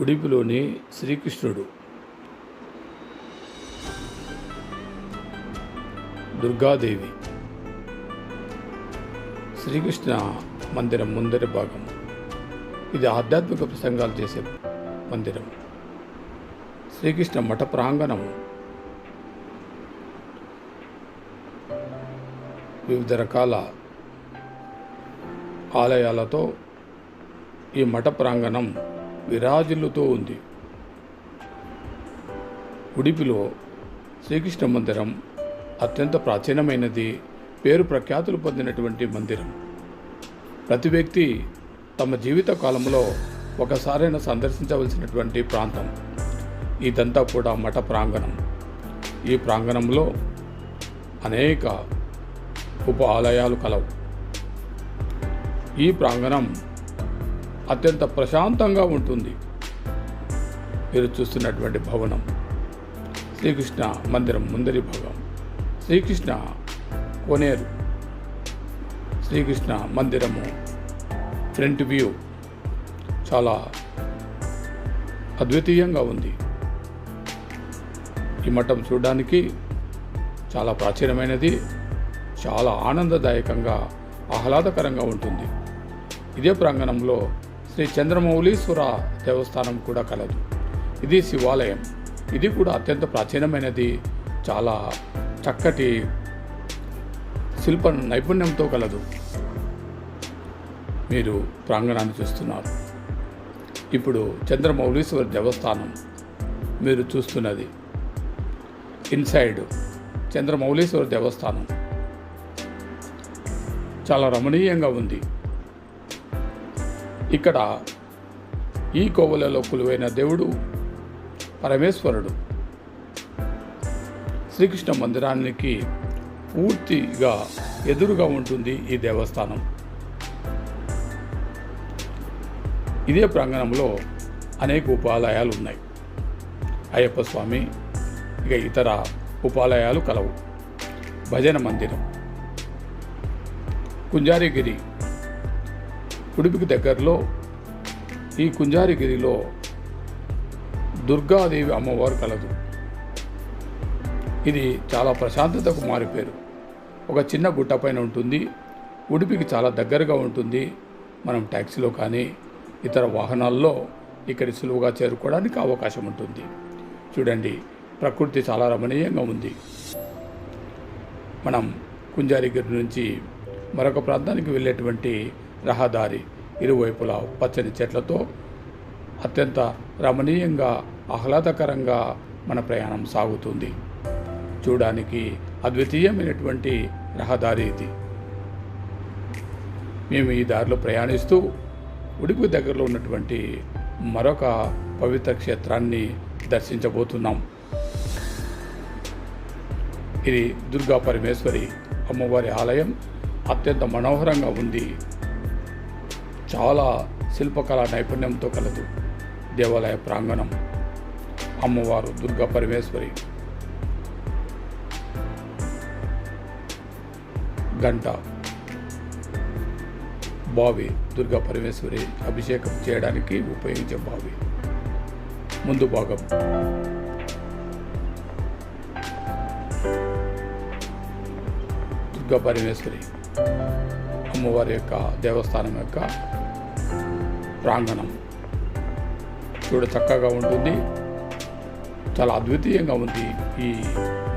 ఉడిపిలోని శ్రీకృష్ణుడు. దుర్గాదేవి. శ్రీకృష్ణ మందిరం ముందరి భాగం. ఇది ఆధ్యాత్మిక ప్రసంగాలు చేసే మందిరం. శ్రీకృష్ణ మఠ ప్రాంగణం. వివిధ రకాల ఆలయాలతో ఈ మఠ ప్రాంగణం విరాజిల్లుతూ ఉంది. ఉడిపిలో శ్రీకృష్ణ మందిరం అత్యంత ప్రాచీనమైనది పేరు ప్రఖ్యాతులు పొందినటువంటి మందిరం. ప్రతి వ్యక్తి తమ జీవిత కాలంలో ఒకసారైనా సందర్శించవలసినటువంటి ప్రాంతం. ఇదంతా కూడా మఠ ప్రాంగణం. ఈ ప్రాంగణంలో అనేక ఉప ఆలయాలు కలవు. ఈ ప్రాంగణం అత్యంత ప్రశాంతంగా ఉంటుంది. మీరు చూస్తున్నటువంటి భవనం శ్రీకృష్ణ మందిరం ముందరి భాగం శ్రీకృష్ణ కోనేరు. శ్రీకృష్ణ మందిరము ఫ్రంట్ వ్యూ చాలా అద్వితీయంగా ఉంది. ఈ మఠం చూడడానికి చాలా ప్రాచీనమైనది చాలా ఆనందదాయకంగా ఆహ్లాదకరంగా ఉంటుంది. ఇదే ప్రాంగణంలో శ్రీ చంద్రమౌళీశ్వర దేవస్థానం కూడా కలదు. ఇది శివాలయం. ఇది కూడా అత్యంత ప్రాచీనమైనది. చాలా చక్కటి శిల్ప నైపుణ్యంతో కలదు. మీరు ప్రాంగణాన్ని చూస్తున్నారు. ఇప్పుడు చంద్రమౌళీశ్వర దేవస్థానం మీరు చూస్తున్నది. ఇన్సైడ్ చంద్రమౌళీశ్వర దేవస్థానం. చాలా రమణీయంగా ఉంది. ఇక్కడ ఈ కోవలలో కొలువైన దేవుడు పరమేశ్వరుడు. శ్రీకృష్ణ మందిరానికి పూర్తిగా ఎదురుగా ఉంటుంది ఈ దేవస్థానం. ఇదే ప్రాంగణంలో అనేక ఉపాలయాలు ఉన్నాయి. అయ్యప్ప స్వామి ఇక ఇతర ఉపాలయాలు కలవు. భజన మందిరం కుంజారిగిరి ఉడిపికి దగ్గరలో ఈ కుంజారిగిరిలో దుర్గాదేవి అమ్మవారు కలదు. ఇది చాలా ప్రశాంతతకు మారిపోయారు ఒక చిన్న గుట్ట పైన ఉంటుంది ఉడిపికి చాలా దగ్గరగా ఉంటుంది. మనం ట్యాక్సీలో కానీ ఇతర వాహనాల్లో ఇక్కడ సులువుగా చేరుకోవడానికి అవకాశం ఉంటుంది. చూడండి ప్రకృతి చాలా రమణీయంగా ఉంది. మనం కుంజారిగిరి నుంచి మరొక ప్రాంతానికి వెళ్ళేటువంటి రహదారి ఇరువైపులా పచ్చని చెట్లతో అత్యంత రమణీయంగా ఆహ్లాదకరంగా మన ప్రయాణం సాగుతుంది. చూడడానికి అద్వితీయమైనటువంటి రహదారి ఇది. మేము ఈ దారిలో ప్రయాణిస్తూ ఉడిపి దగ్గరలో ఉన్నటువంటి మరొక పవిత్ర క్షేత్రాన్ని దర్శించబోతున్నాం. ఇది దుర్గా పరమేశ్వరి అమ్మవారి ఆలయం. అత్యంత మనోహరంగా ఉంది. చాలా శిల్పకళా నైపుణ్యంతో కలదు దేవాలయ ప్రాంగణం. అమ్మవారు దుర్గా పరమేశ్వరి. గంట. బావి దుర్గా పరమేశ్వరి అభిషేకం చేయడానికి ఉపయోగించే బావి. ముందు భాగం. దుర్గా పరమేశ్వరి. అమ్మవారి యొక్క దేవస్థానం యొక్క ప్రాంగణం. చూడ చక్కగా ఉంటుంది. చాలా అద్వితీయంగా ఉంది ఈ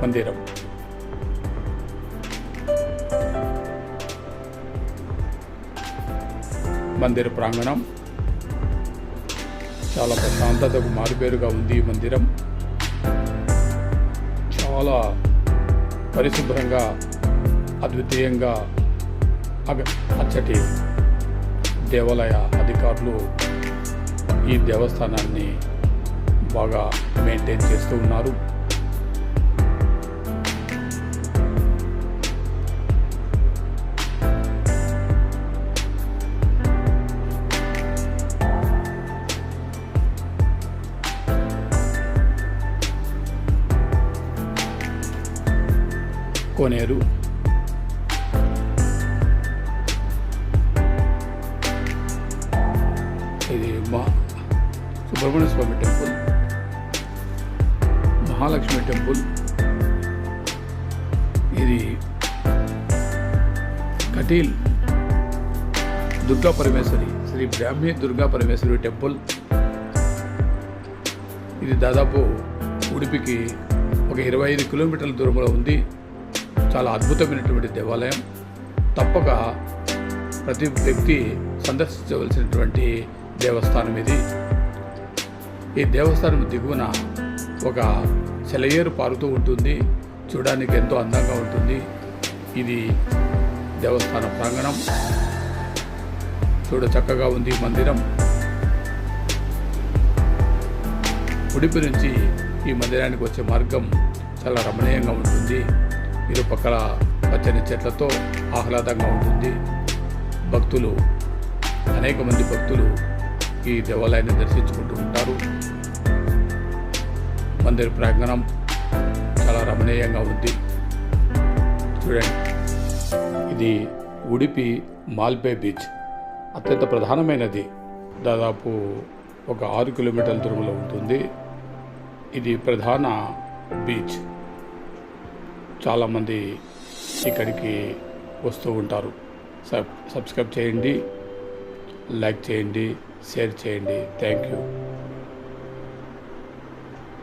మందిరం. మందిర ప్రాంగణం. చాలా ప్రశాంతతకు మారుపేరుగా ఉంది ఈ మందిరం. చాలా పరిశుభ్రంగా అద్వితీయంగా అచ్చటి దేవాలయ అధికారులు ఈ దేవస్థానాన్ని బాగా మెయింటైన్ చేస్తూ ఉన్నారు. కోనేరు ఇది స్వామి టెంపుల్ మహాలక్ష్మి టెంపుల్. ఇది కటీల్ దుర్గా పరమేశ్వరి శ్రీ బ్రాహ్మీ దుర్గా పరమేశ్వరి టెంపుల్. ఇది దాదాపు ఉడిపికి ఒక ఇరవై ఐదు కిలోమీటర్ల దూరంలో ఉంది. చాలా అద్భుతమైనటువంటి దేవాలయం. తప్పక ప్రతి వ్యక్తి సందర్శించవలసినటువంటి దేవస్థానం ఇది. ఈ దేవస్థానం దిగువన ఒక సెలయేరు పారుతూ ఉంటుంది. చూడడానికి ఎంతో అందంగా ఉంటుంది. ఇది దేవస్థాన ప్రాంగణం. చూడ చక్కగా ఉంది మందిరం. ఉడిపి నుంచి ఈ మందిరానికి వచ్చే మార్గం చాలా రమణీయంగా ఉంటుంది. ఇరుపక్కల పచ్చని చెట్లతో ఆహ్లాదంగా ఉంటుంది. భక్తులు అనేక మంది భక్తులు ఈ దేవాలయాన్ని దర్శించుకుంటూ ఉంటారు మందిర ప్రాంగణం చాలా రమణీయంగా ఉంది. చూడండి ఇది ఉడిపి మాల్పే బీచ్. అత్యంత ప్రధానమైనది. దాదాపు ఒక ఆరు కిలోమీటర్ల దూరంలో ఉంటుంది. ఇది ప్రధాన బీచ్. చాలామంది ఇక్కడికి వస్తూ ఉంటారు. సబ్ సబ్స్క్రైబ్ చేయండి లైక్ చేయండి షేర్ చేయండి. Thank you.